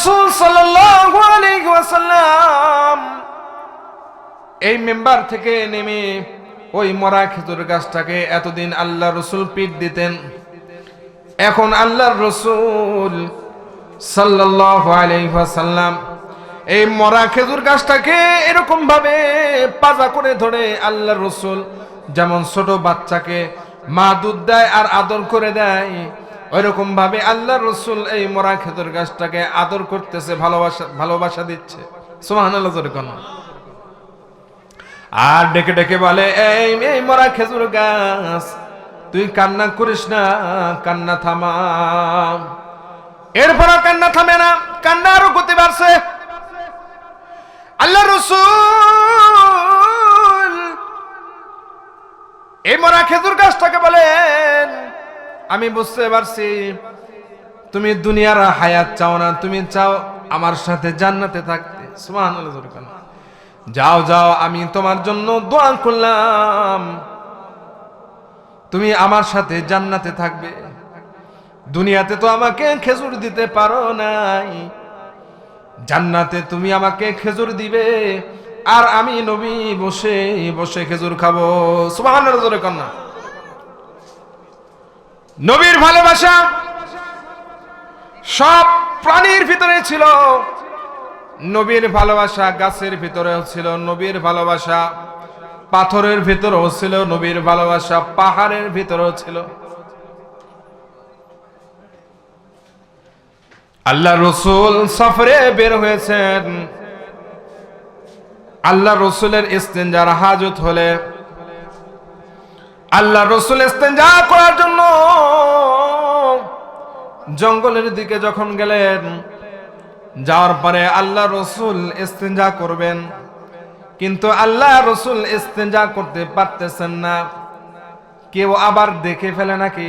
রসুল ওয়াসাল্লাম এই মেম্বার থেকে নেমে ওই মরা খেজুর গাছটাকে এতদিন আল্লাহ রসুল পিট দিতেন। এখন আল্লাহর রসুল ওয়াসাল্লাম এই মরা খেজুর গাছটাকে এরকম ভাবে পাজা করে ধরে আল্লাহর রসুল যেমন ছোট বাচ্চাকে মা দুধ দেয় আর আদর করে দেয় ওইরকম ভাবে আল্লাহ রসুল এই মরা খেজুর গাছটাকে আদর করতেছে, ভালোবাসা ভালোবাসা দিচ্ছে। জোরে কোন। আর ডেকে ডেকে বলে, এই এই মরা খেজুর গাছ, তুই কান্না করিস না, কান্না থামা। এরপর কান্না থামে না, কান্না আরও গতি বাড়ছে। আল্লাহ রসুল এই মরা খেজুর গাছটাকে বলেন আমি বুঝতে পারছি। তুমি দুনিয়ার হায়াত চাও না, তুমি চাও আমার সাথে জান্নাতে থাকতে। কোন। যাও যাও, আমি তোমার জন্য দোয়া করলাম। তুমি আমার সাথে জান্নাতে থাকবে। দুনিয়াতে তো আমাকে খেজুর দিতে পারো নাই। জান্নাতে তুমি আমাকে খেজুর দিবে। আর আমি নবী বসে বসে খেজুর খাব। জোরে কন্যা নবীর ভালোবাসা সব প্রাণীর ভিতরে ছিল। নবীর ভালোবাসা গাছের ভিতরেও ছিল, নবীর ভালোবাসা পাথরের ভিতরেও ছিল, নবীর ভালোবাসা পাহাড়ের ভিতরেও ছিল। আল্লাহ রসুল সফরে বের হয়েছেন। আল্লাহ রসুলের ইস্তেঞ্জার হাজত হলে আল্লাহ রসুল ইস্তেঞ্জা করার জন্য জঙ্গলের দিকে যখন গেলেন, যাওয়ার পরে আল্লাহ রসুল ইস্তেঞ্জা করবেন। কিন্তু আল্লাহ রসুল ইস্তেঞ্জা করতে পারতেছেন না। কেউ আবার দেখে ফেলে নাকি?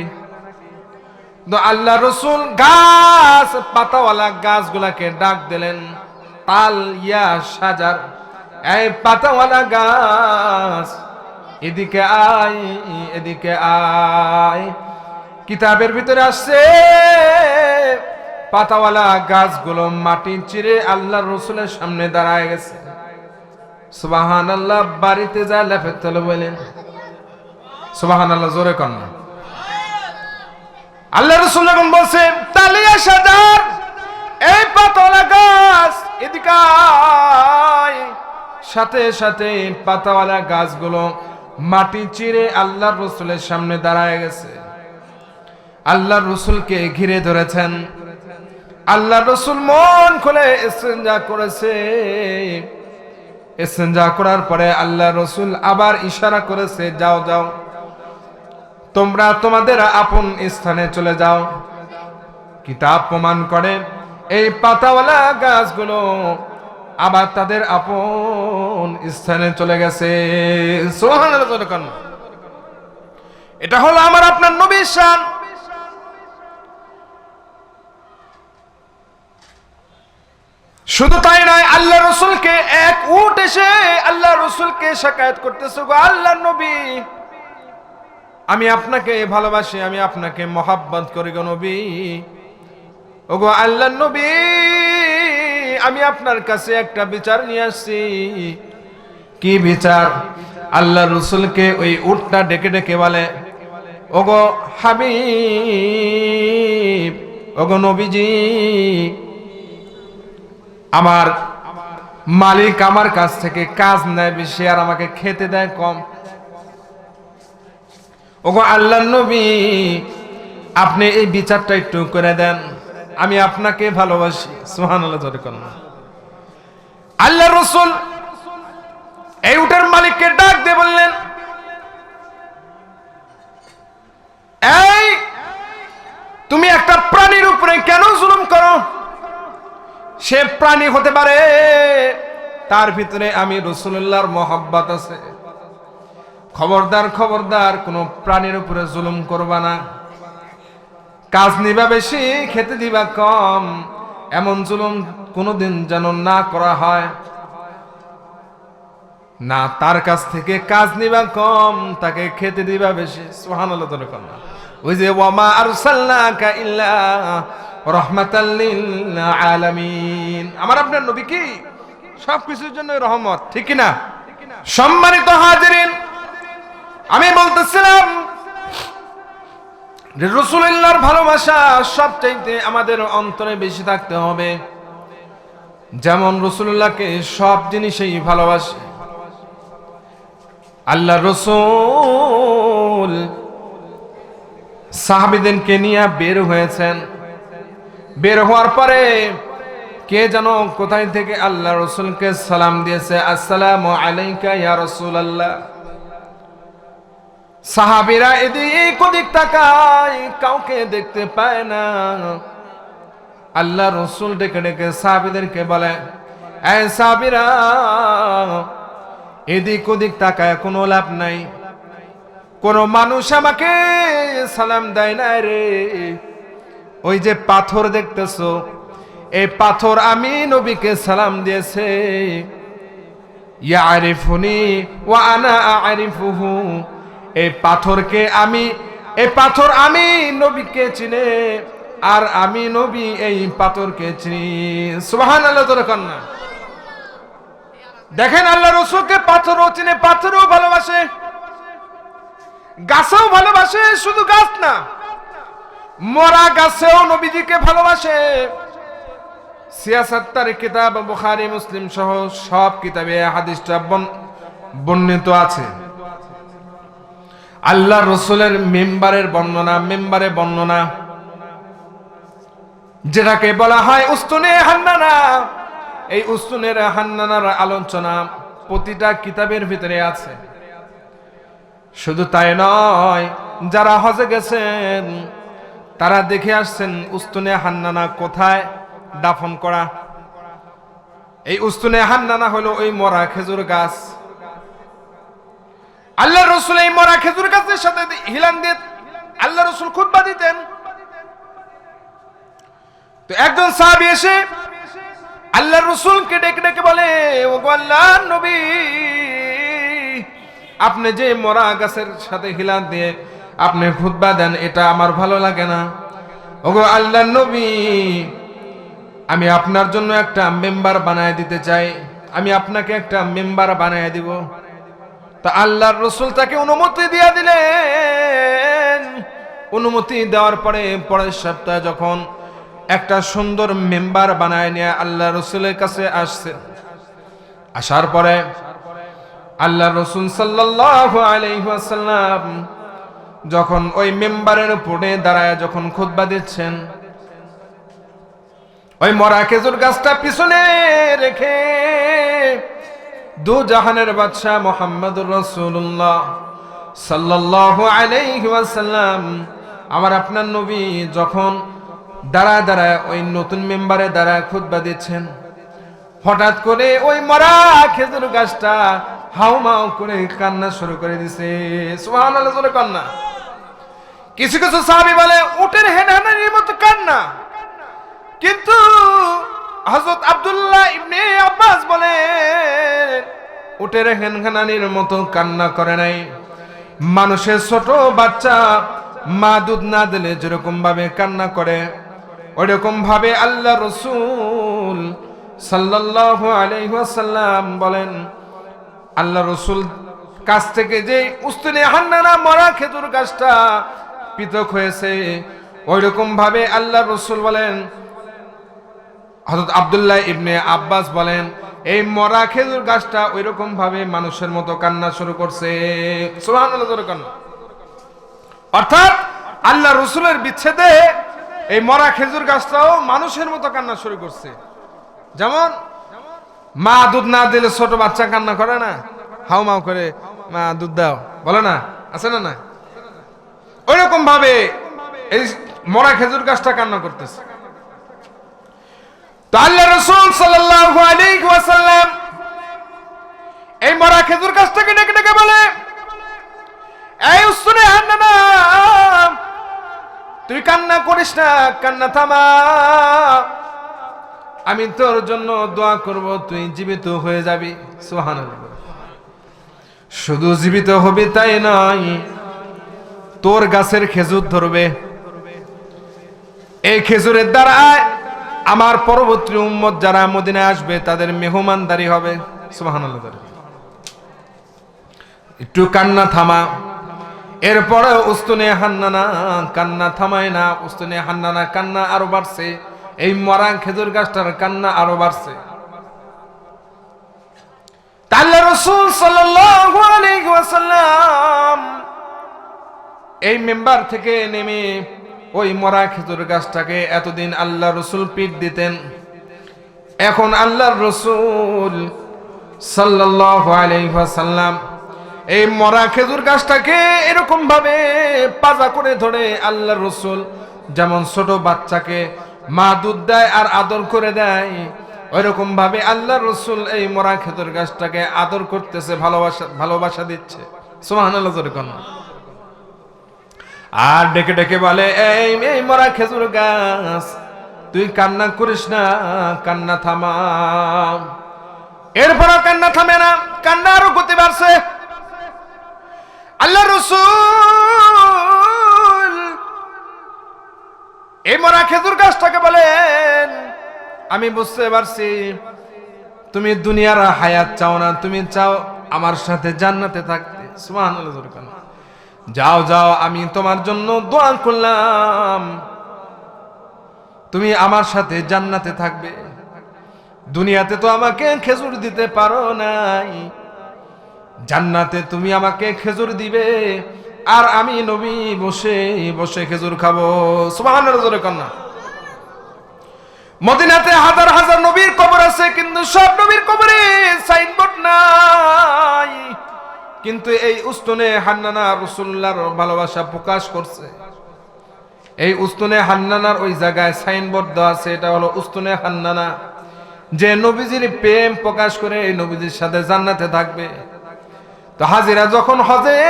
তো আল্লাহ রসুল গাছ, পাতাওয়ালা গাছগুলাকে ডাক দিলেন, তাল ইয়া সাজার এই পাতাওয়ালা গাছ এদিকে আয় এদিকে আয়। কিতাবের ভিতরে আসছে, পাতাওয়ালা গাছগুলো মাটি চিরে আল্লাহ রসুলের সামনে দাঁড়ায় গেছে। সুবাহান আল্লাহ বাড়িতে যায় লেফে তলে বলেন সুবাহান আল্লাহ জোরে কন্যা আল্লাহ রসুল যখন বলছে তালিয়া সাজার এই পাতাওয়ালা গাছ, এদিকে সাথে সাথে পাতাওয়ালা গাছগুলো মাটি চিরে আল্লাহ রসুলের সামনে দাঁড়ায় গেছে। আল্লাহ রসুলকে ঘিরে ধরেছেন। আল্লাহ রসুল মন খুলে ইস্তেঞ্জা করেছে। ইস্তেঞ্জা করার পরে আল্লাহ রসুল আবার ইশারা করেছে, যাও যাও। তোমরা তোমাদের আপন স্থানে চলে যাও। কিতাব প্রমাণ করে, এই পাতাওয়ালা গাছগুলো আবার তাদের আপন স্থানে চলে গেছে। এটা হলো আমার আপনার নবীর শান। শুধু তাই নয়, আল্লাহ রসুলকে এক উঠ এসে আল্লাহ রসুলকে শাকায়াত করতেছে গো আল্লাহ নবী। আমি আপনাকে ভালোবাসি, আমি আপনাকে মহাব্বত করি গো নবী। ওগো আল্লাহ নবী। আমি আপনার কাছে একটা বিচার নিয়ে আসছি। কি বিচার? আল্লাহ রসুলকে ওই উটটা ডেকে ডেকে বলে, ওগো হাবিব, ওগো নবীজি, আমার মালিক আমার কাছ থেকে কাজ নেয় বেশি আর আমাকে খেতে দেয় কম। ওগো আল্লাহ নবী, আপনি এই বিচারটা একটু করে দেন। আমি আপনাকে ভালোবাসি। সুহান আল্লাহ রসুল এই উটের মালিককে ডাক দিয়ে বললেন, এই, তুমি একটা প্রাণীর উপরে কেন জুলুম করো? সে প্রাণী হতে পারে, তার ভিতরে আমি রসুল্লাহর মহব্বত আছে। খবরদার খবরদার, কোন প্রাণীর উপরে জুলুম করবা না। কাজ নিবা বেশি, খেতে দিবা কম। এমন জুলুম কোনোদিন যেন না করা হয়। না, তার কাছ থেকে কাজ নিবা কম, তাকে খেতে দিবা বেশি। কন্যা ওই যে রহমাতাল্লিল আলামিন আমার আপনার নবী কি? সব কিছুর জন্য রহমত, ঠিক না? সম্মানিত হাজিরিন, আমি যে ভালোবাসা সবচাইতে আমাদের অন্তরে বেশি থাকতে হবে। যেমন রসুল্লাহকে সব জিনিসেই ভালোবাসে। আল্লাহ রসুল সাহাবিদেরকে নিয়ে বের হয়েছেন। বের হওয়ার পরে কে যেন কোথায় থেকে আল্লাহ রসুলকে সালাম দিয়েছে, আসসালামু আলাইকা ইয়া রসুল আল্লাহ সাহাবিরা এদিক ওদিক তাকায়, কাউকে দেখতে পায় না। আল্লাহ রসুল ডেকে ডেকে সাহাবিদেরকে বলে, এ সাহাবিরা, এদিক ওদিক তাকায়, কোনো লাভ নাই। কোন মানুষ আমাকে সালাম দেয় না রে। ওই যে পাথর দেখতেছো, এই পাথর আমি নবীকে সালাম দিয়েছে। ইয়ারিফুনি ওয়া আনা আরিফুহু এই পাথরকে আমি, এই পাথর আমি নবীকে চিনে, আর আমি নবী এই পাথরকে চিনি। সুবহান আল্লাহ তোর কন্যা দেখেন আল্লাহ রসুলকে পাথরও চিনে, পাথরও ভালোবাসে। গাছেও ভালোবাসে, শুধু গাছ না, মরা গাছেও নবীজিকে ভালোবাসে। সিয়াসাত্তার কিতাব, বুখারী, মুসলিম সহ সব কিতাবে হাদিসটা বর্ণিত আছে। আল্লাহ রসুলের মেম্বারের বর্ণনা, মেম্বারে বর্ণনা। যেটাকে বলা হয় উস্তুনে হান্নানা। এই উস্তুনের হান্নানার আলোচনা প্রতিটা কিতাবের ভিতরে আছে। শুধু তাই নয়, যারা হজে গেছেন, তারা দেখে আসছেন উস্তুনে হান্নানা কোথায় দাফন করা। এই উস্তুনে হান্নানা হলো ওই মরা খেজুর গাছ। আল্লাহ রসুল এই মরা খেজুর গাছের সাথে হিলান দিয়ে আল্লাহ রসুল খুতবা দিতেন। তো একজন সাহাবি এসে আল্লাহ রসুল রসুলকে ডেকে ডেকে বলে ও আল্লাহ নবী, আপনি যে মরা গাছের সাথে হিলান দিয়ে আপনি খুতবা দেন, এটা আমার ভালো লাগে না। ওগো আল্লাহ নবী, আমি আপনার জন্য একটা মেম্বার বানায় দিতে চাই। আমি আপনাকে একটা মেম্বার বানায় দিব। তা আল্লাহর রসুল তাকে অনুমতি দিয়া দিলেন। অনুমতি দেওয়ার পরে, পরের সপ্তাহে যখন একটা সুন্দর মেম্বার বানায় নিয়ে আল্লাহ রসুলের কাছে আসছে আসার পরে আল্লাহ রসুল সাল্লাহ আলাইসাল্লাম যখন ওই মেম্বারের উপরে দাঁড়ায়, যখন খুতবা দিচ্ছেন, ওই মরা খেজুর গাছটা পিছনে রেখে দু জাহানের বাদশাহ মোহাম্মদুর রসুল্লাহ সাল্লাহ আলাইহি ওয়াসাল্লাম। আমার আপনার নবী যখন দাঁড়ায় দাঁড়ায় ওই নতুন মেম্বারে দাঁড়ায় খুতবা দিচ্ছেন, হঠাৎ করে ওই মরা খেজুর গাছটা হাউ মাউ করে কান্না শুরু করে দিছে। কান্না কিছু কিছু সাহাবী বলে, উটের হেনহানির মতো কান্না। কিন্তু হযরত আব্দুল্লাহ ইবনে আব্বাস বলে উটের হেনহানির মতো কান্না করে নাই। মানুষের ছোট বাচ্চা মা দুধ না দিলে যেরকম ভাবে কান্না করে ওইরকম ভাবে আল্লাহ রসুল সাল্লাল্লাহু আলাইহি ওয়াসাল্লাম বলেন, আল্লাহ রসুল কাছ থেকে যে উস্তুনে হান্নানা মরা খেজুর গাছটা পৃথক হয়েছে ওই রকম ভাবে আল্লাহ রসুল বলেন হযরত আবদুল্লাহ ইবনে আব্বাস বলেন, এই মরা খেজুর গাছটা ওই রকম ভাবে মানুষের মতো কান্না শুরু করছে। অর্থাৎ আল্লাহ রসুলের বিচ্ছেদে এই মরা খেজুর গাছটাও মানুষের মতো কান্না শুরু করছে। যেমন, মা দুধ না দিলে ছোট বাচ্চা কান্না করে না? হাউ মাউ করে, মা, দুধ দাও। বলে না? আছে না না ওইরকম ভাবে এই মরা খেজুর গাছটা কান্না করতেছে। এই খেজুর গাছটাকে ডেকে ডেকে বলে তুই কান্না করিস না, কান্না থামা। আমি তোর জন্য দোয়া করব, তুই জীবিত হয়ে যাবি। সুবহানাল্লাহ। শুধু জীবিত হবি তাই নয়, তোর গাছের খেজুর ধরবে। এই খেজুরের দ্বারায় আমার পরবর্তী উম্মত যারা মদিনায় আসবে, তাদের মেহমানদারি হবে। একটু কান্না থামা। এরপরে উস্তুনে হান্নানা কান্না থামায় না উস্তুনে হান্নানা কান্না আরও বাড়ছে। এই মরা খেজুর গাছটার কান্না আরও বাড়ছে। ওয়াসাল্লাম এই মেম্বার থেকে নেমে ওই মরা খেজুর গাছটাকে এতদিন আল্লাহ রসুল পিট দিতেন। এখন আল্লাহর রসুল ওয়াসাল্লাম এই মরা খেজুর গাছটাকে এরকম ভাবে পাজা করে ধরে আল্লাহ রসুল যেমন ছোট বাচ্চাকে মা দুধ দেয় আর আদর করে দেয় ওইরকম ভাবে আল্লাহ রসুল এই মরা খেজুর গাছটাকে আদর করতেছে, ভালোবাসা ভালোবাসা দিচ্ছে। সোহান আল্লাহ আর ডেকে ডেকে বলে, এই এই মরা খেজুর গাছ, তুই কান্না করিস না, কান্না থামা। এরপরও কান্না থামে না, কান্না আরও গতি বাড়ছে। আল্লাহ রসুল এই মরা খেজুর গাছটাকে বলেন, আমি বুঝতে পারছি, তুমি দুনিয়ার হায়াত চাও না, তুমি চাও আমার সাথে জান্নাতে থাকতে। জোরে কান্না। যাও যাও, আমি তোমার জন্য দোয়া করলাম। তুমি আমার সাথে জান্নাতে থাকবে। দুনিয়াতে তো আমাকে খেজুর দিতে পারো নাই। জান্নাতে তুমি আমাকে খেজুর দিবে, আর আমি নবী বসে বসে খেজুর খাব। সুবহানাল্লাহ, জোরে কন্যা মদিনাতে হাজার হাজার নবীর কবর আছে, কিন্তু সব নবীর কবরে সাইনবোর্ড নাই। কিন্তু এই উস্তনে হান্নানা রসুল্লাহর ভালোবাসা প্রকাশ করছে। এই উস্তনে হান্নানার ওই জায়গায় সাইনবোর্ড দেওয়া আছে, এটা হলো উস্তনে হান্নানা। যে নবীজির প্রেম প্রকাশ করে এই নবীজির সাথে জান্নাতে থাকবে। তো হাজিরা যখন হজে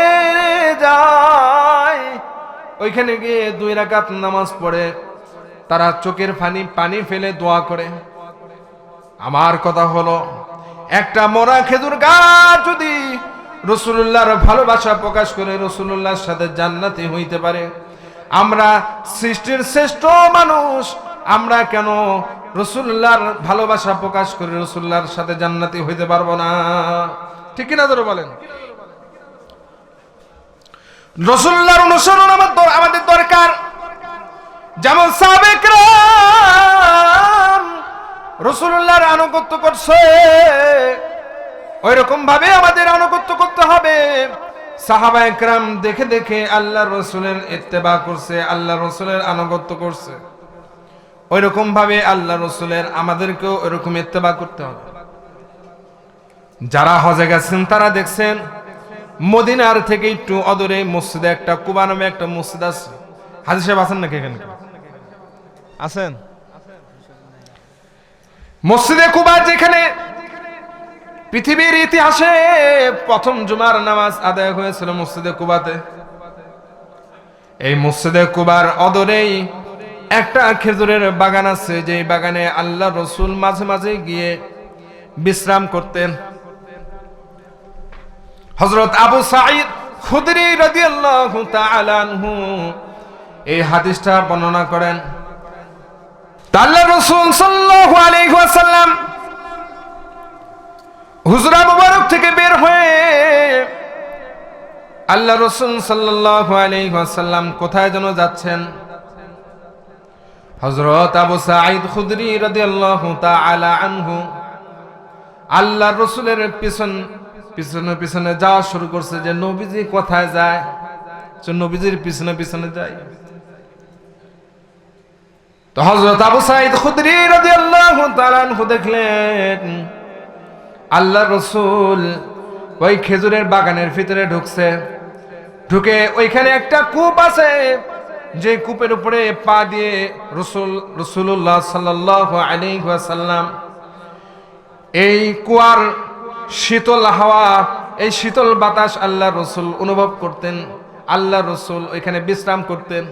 যায়, ওইখানে গিয়ে দুই রাকাত নামাজ পড়ে, তারা চোখের পানি পানি ফেলে দোয়া করে। আমার কথা হলো, একটা মরা খেজুর গাছ যদি রসুল্লাহর ভালোবাসা প্রকাশ করে রসুল্লাহর সাথে জান্নাতি হইতে পারে। আমরা সৃষ্টির শ্রেষ্ঠ মানুষ, আমরা কেন রসুল্লাহর ভালোবাসা প্রকাশ করে রসুল্লাহর সাথে জান্নাতি হইতে পারব না? ঠিক কিনা ধরো বলেন? রসুল্লাহর অনুসরণ আমার আমাদের দরকার। যেমন সাবেকরাম রসুল্লাহর আনুগত্য করছে। ওই ভাবে আমাদের আনুগত্য করতে হবে। সাহাবা একরাম দেখে দেখে আল্লাহ রসুলের ইত্তেবা করছে আল্লাহ রসুলের আনুগত্য করছে। ওই রকম ভাবে আল্লাহ রসুলের আমাদেরকেও ওইরকম ইত্তেবা করতে হবে। যারা হজে গেছেন, তারা দেখছেন মদিনার থেকে একটু অদূরে মসজিদে একটা, কুবা নামে একটা মসজিদ আছে। হাজির সাহেব আছেন নাকি এখানে? আছেন? মসজিদে, কুবা যেখানে পৃথিবীর ইতিহাসে প্রথম জুমার নামাজ আদায় হয়েছিল মসজিদে কুবাতে। এই মসজিদে কুবার অদরেই একটা খেজুরের বাগান আছে যে বাগানে আল্লাহ রসুল মাঝে মাঝে গিয়ে বিশ্রাম করতেন। হজরত আবু সাঈদ খুদরি রাদিয়াল্লাহু তাআলা আনহু এই হাদিসটা বর্ণনা করেন। আল্লাহ রাসূল সাল্লাল্লাহু আলাইহি ওয়াসাল্লাম হুজরা মুবারক থেকে বের হয়ে আল্লাহ রসুল ওয়াসাল্লাম কোথায় যেন যাচ্ছেন? হযরত আবু সাঈদ খুদরি রাদিয়াল্লাহু তাআলা আনহু আল্লাহ রসুলের পিছন, পিছনে পিছনে যাওয়া শুরু করছে যে নবীজি কোথায় যায়? নবীজির পিছনে পিছনে যায়। তো হযরত আবু সাঈদ খুদরি রাদিয়াল্লাহু তাআলা আনহু দেখলেন আল্লাহ রসুল ওই খেজুরের বাগানের ভিতরে ঢুকছে। ঢুকে ওইখানে একটা কূপ আছে যে কূপের উপরে পা দিয়ে রসুল রসুল্লাহ সাল্লাহ আলিহাসাল্লাম এই কুয়ার শীতল হাওয়া, এই শীতল বাতাস আল্লাহ রসুল অনুভব করতেন। আল্লাহ রসুল ওইখানে বিশ্রাম করতেন।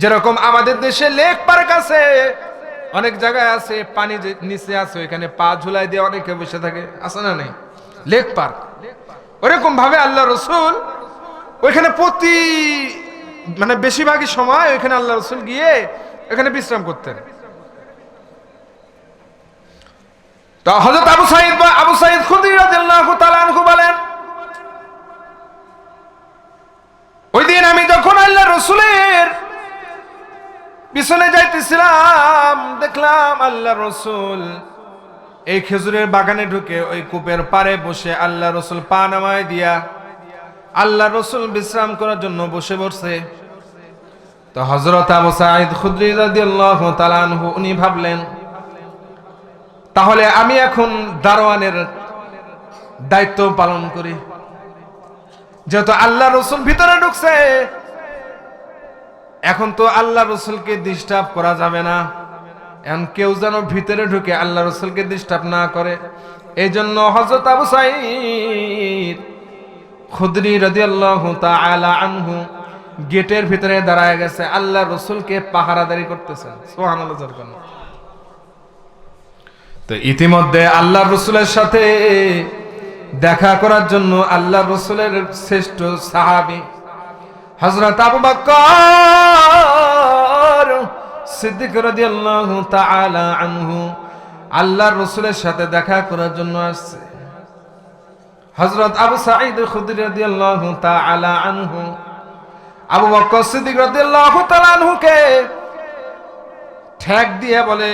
যেরকম আমাদের দেশে লেক পার্ক আছে অনেক জায়গায় আছে, পানি নিচে আছে, ওইখানে পা ঝুলাই দিয়ে অনেকে বসে থাকে। আছে না নেই? লেক পার্ক ওরকম ভাবে আল্লাহ রসুল ওইখানে প্রতি মানে বেশিরভাগই সময় ওইখানে আল্লাহ রসুল গিয়ে এখানে বিশ্রাম করতেন। তো হযরত আবু সাইদ বা, আবু সাইদ তাআলা আনহু বলেন, ওই দিন আমি যখন আল্লাহ রসুলের পিছনে যাইতেছিলাম, দেখলাম আল্লাহ রসুল এই খেজুরের বাগানে ঢুকে ওই কূপের পারে বসে আল্লাহ রসুল পা নামায় দিয়া আল্লাহ রসুল বিশ্রাম করার জন্য বসে বসে তো হজরত আবু সাইদ খুদ্রি রাদিয়াল্লাহু তাআলা আনহু, উনি ভাবলেন, তাহলে আমি এখন দারোয়ানের দায়িত্ব পালন করি। যেহেতু আল্লাহ রসুল ভিতরে ঢুকছে এখন তো আল্লাহ রসুলকে ডিস্টার্ব করা যাবে না। এখন কেউ যেন ভিতরে ঢুকে আল্লাহ রসুলকে ডিস্টার্ব না করে। এই জন্য হজরত আবু সাইদ খুদরি রাদিয়াল্লাহু তাআলা আনহু গেটের ভিতরে দাঁড়ায় গেছে। আল্লাহ রসুলকে পাহারাদারি করতেছেন। জোর তো ইতিমধ্যে আল্লাহ রসুলের সাথে দেখা করার জন্য আল্লাহ রসুলের শ্রেষ্ঠ সাহাবি হজরত আবু বকর সিদ্দিক রাদিয়াল্লাহু তাআলা আনহু আল্লাহ রসুলের সাথে দেখা করার জন্য আসছে। হজরত আবু সাঈদ খুদরি রাদিয়াল্লাহু তাআলা আনহু আবু বকর সিদ্দিক রাদিয়াল্লাহু তাআলা আনহুকে ঠেক দিয়ে বলে,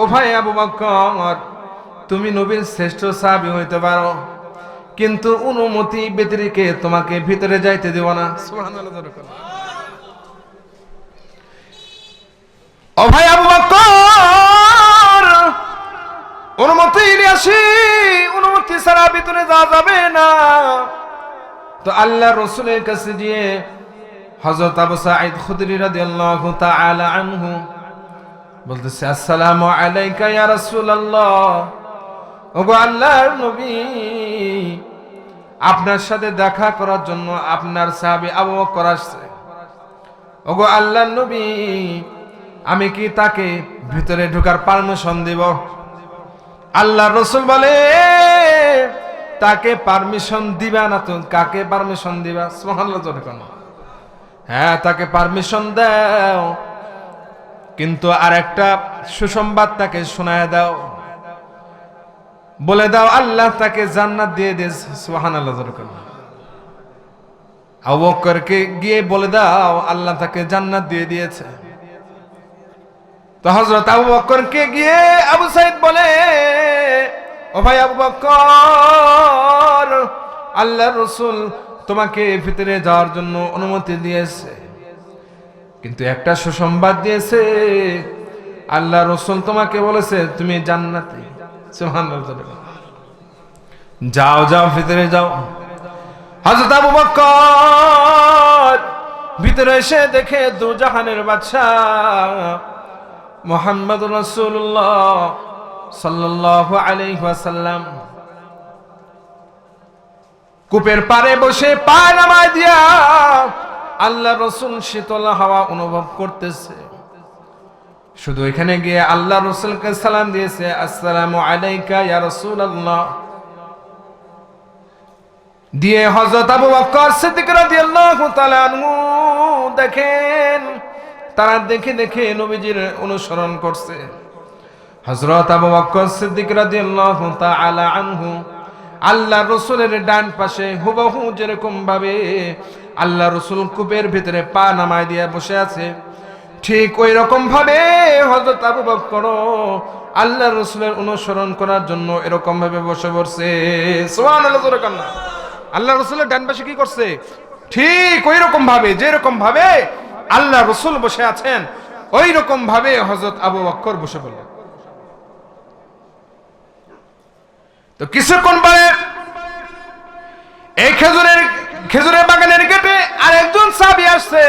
ও ভাই আবু বকর, তুমি নবীর শ্রেষ্ঠ সাহাবী হইতে পারো। কিন্তু অনুমতি ব্যতিরিকে তোমাকে ভিতরে যাইতে দেব না। ভাই আবু অনুমতি আসি, অনুমতি ছাড়া ভিতরে যাওয়া যাবে না। তো আল্লাহ রসুলের কাছে গিয়ে হযরত আবু সাঈদ খুদরি রাদিয়াল্লাহু তাআলা আনহু বলতেছে, আসসালামু আলাইকা ইয়া রাসূলুল্লাহ। ওগো আল্লাহর নবী আপনার সাথে দেখা করার জন্য আপনার সাহাবী আবু বকর আসছে। ওগো আল্লাহর নবী, আমি কি তাকে ভিতরে ঢোকার পারমিশন দেব? আল্লাহ রসুল বলে, তাকে পারমিশন দিবা না তুমি কাকে পারমিশন দিবা? কোন। হ্যাঁ তাকে পারমিশন দাও। কিন্তু আর একটা সুসংবাদ তাকে শোনায় দাও। বলে দাও, আল্লাহ তাকে জান্নাত দিয়ে জোরে কোন গিয়ে বলে দাও, আল্লাহ তাকে জান্নাত দিয়ে দিয়েছে। তো হজরত আবু বকরকে গিয়ে আবু সাইদ বলে, ও ভাই আবু বকর আল্লাহ রসুল তোমাকে ভিতরে যাওয়ার জন্য অনুমতি দিয়েছে। কিন্তু একটা সুসংবাদ দিয়েছে আল্লাহ রসুল তোমাকে বলেছে, তুমি জান্নাতে। যাও যাও, ভিতরে যাও। হজরত আবু বকর, ভিতরে এসে দেখে দু জাহানের বাদশাহ মোহাম্মদ রসুল্লাহ সাল্লাহ আলাইসাল্লাম কূপের পারে বসে পা নামায় দিয়া আল্লাহ রসুল শীতল হাওয়া অনুভব করতেছে। শুধু এখানে গিয়ে আল্লাহ রসুলকে সালাম দিয়েছে, আসসালামু আলাইকা ইয়া রসুল আল্লাহ দিয়ে হজরত আবু বকর সিদ্দিক রাদিয়াল্লাহু তাআলা আনহু দেখেন, তারা দেখে দেখে নবীজির অনুসরণ করছে। হযরত আবু বকর সিদ্দিক রাদিয়াল্লাহু তাআলা আনহু আল্লাহ রসুলের ডান পাশে হুবহু যেরকম ভাবে আল্লাহ রসুল কূপের ভিতরে পা নামায় দিয়ে বসে আছে। ঠিক ওই রকম ভাবে হযরত আবু বকর আল্লাহ রসুলের অনুসরণ করার জন্য এরকম ভাবে বসে পড়ছে। জোরে কান্না আল্লাহ রসুলের ডান পাশে কি করছে? ঠিক ওই রকম ভাবে, যেরকম ভাবে আল্লাহ রসুল বসে আছেন ওই রকম ভাবে হজরত আবু বক্কর বসে পড়লেন তো কিছুক্ষণ পরে এই খেজুরের খেজুরের বাগানের গেটে আরেকজন সাবি আসছে।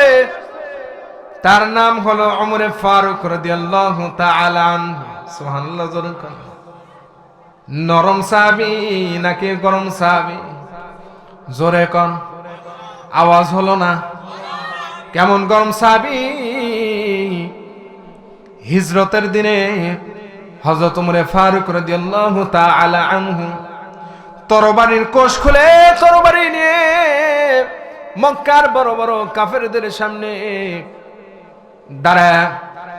তার নাম হলো অমরে ফারুক রাদিয়াল্লাহু তাআলা সুবহানাল্লাহ, জোরে। নরম সাহাবি নাকি গরম সাহাবি জোরে কন। আওয়াজ হলো না? কেমন গরম সাহাবি হিজরতের দিনে হজরত উমরে ফারুক রাদিয়াল্লাহু তাআলা আনহু তরবারির কোষ খুলে তরবারি নিয়ে মক্কার বড় বড় কাফেরদের সামনে দাঁড়ায়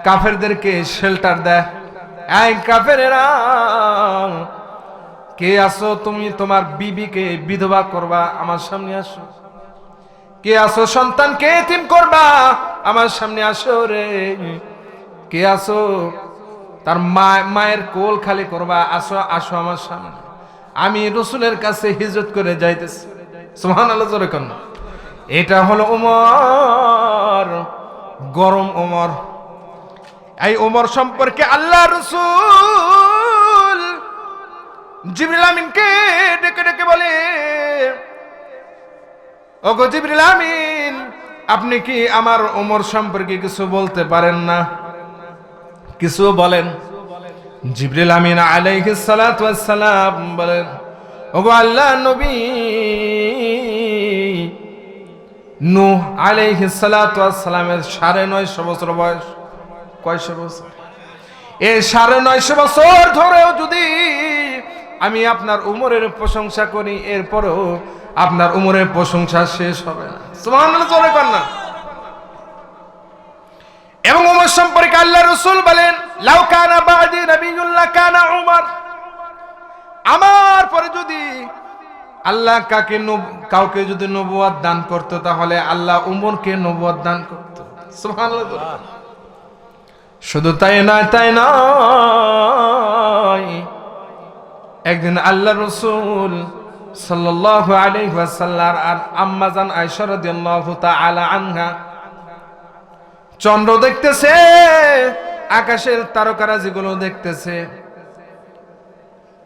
কাফেরদেরকে শেল্টার দেয় কে আসো তুমি? তোমার বিবিকে বিধবা করবা, আমার সামনে আসো। কে আসো সন্তানকে এতিম করবা, আমার সামনে আসো রে। কে আসো তার মা মায়ের কোল খালি করবা, আসো আসো আমার সামনে। আমি রসুলের কাছে হিজরত করে যাইতেছি। সোহান আল্লাহ এটা হলো ওমর গরম ওমর। এই ওমর সম্পর্কে আল্লাহ রসুল জিবরিল ডেকে ডেকে বলে, ওগো জিবরিল আমিন, আপনি কি আমার ওমর সম্পর্কে কিছু বলতে পারেন না? কিছু বলেন। জিবরিল আমিন আলাইহিস সালাতু ওয়াস সালাম বলেন, ওগো আল্লাহ নবী নূহ আলাইহিস সালাতু ওয়াস সালামের সাড়ে নয়শো বছর বয়স। কয়শো বছর? এই সাড়ে নয়শো বছর ধরেও যদি আমি আপনার উমরের প্রশংসা করি, এরপরেও আপনার উমরের প্রশংসা শেষ হবে না। জোরে কর না। এবং উমর সম্পর্কে আল্লাহ রসুল বলেন, লাউ কানা বাদি নবিউল্লাহ কানা উমর। আমার পরে যদি আল্লাহ কাকে কাউকে যদি নবুয়াদ দান করতো, তাহলে আল্লাহ উমরকে নবুয়াদ দান করতো। শুধু তাই নয় তাই নয়, একদিন আল্লাহ রসুল আর আম্মাজান আনহা চন্দ্র দেখতেছে, আকাশের তারকারা যেগুলো দেখতেছে।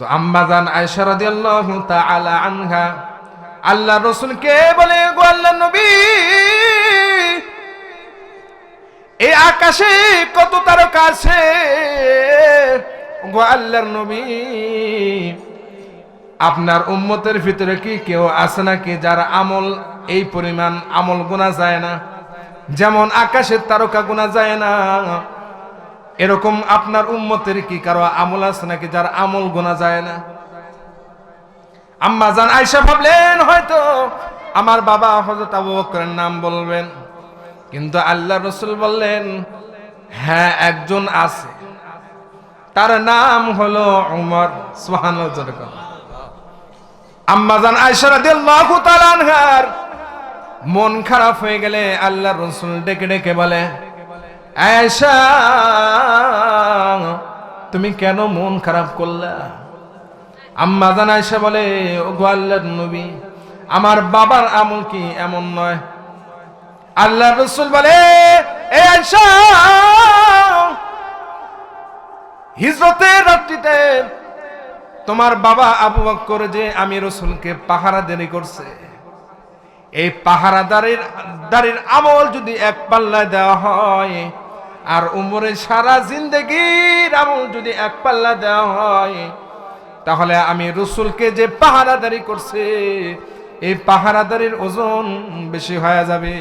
তো আম্মাজান আয়েশা রাদিয়াল্লাহু তাআলা আনহা, আল্লাহ রসুলকে বলে গো আল্লাহ নবী? এই আকাশে কত তারকা আছে? গো আল্লাহর নবী, আপনার উম্মতের ভিতরে কি কেউ আছে নাকি যার আমল এই পরিমাণ আমল গোনা যায় না? যেমন আকাশের তারকা গোনা যায় না এরকম আপনার উম্মতের কি কারও আমল আছে নাকি যার আমল গোনা যায় না? আম্মা জান আয়সা ভাবলেন, হয়তো আমার বাবা হযরত আবু বকরের নাম বলবেন। কিন্তু আল্লাহ রসুল বললেন হ্যাঁ একজন আছে। তার নাম হলো উমর। সোহান আম্মাজান আয়সা রাদিয়াল্লাহু আনহার মন খারাপ হয়ে গেলে আল্লাহ রসুল ডেকে ডেকে বলে আয়েশা, তুমি কেন মন খারাপ করলা? আম্মা জান আয়েশা বলে, ওগো আল্লাহর নবী, আমার বাবার আমল কি এমন নয়? আল্লাহ রসুল বলে হিজরতের রাত্রিতে তোমার বাবা আবু বকর যে আমি রসুলকে পাহারা দেরি করছে, এই পাহারাদারের দাঁড়ির আমল যদি এক পাল্লায় দেওয়া হয় আর উমরের সারা জিন্দগির আমল যদি এক পাল্লা দেওয়া হয়, তাহলে আমি রসুলকে যে পাহারাদারি করছে, এই পাহারাদারির ওজন বেশি হয়ে যাবে।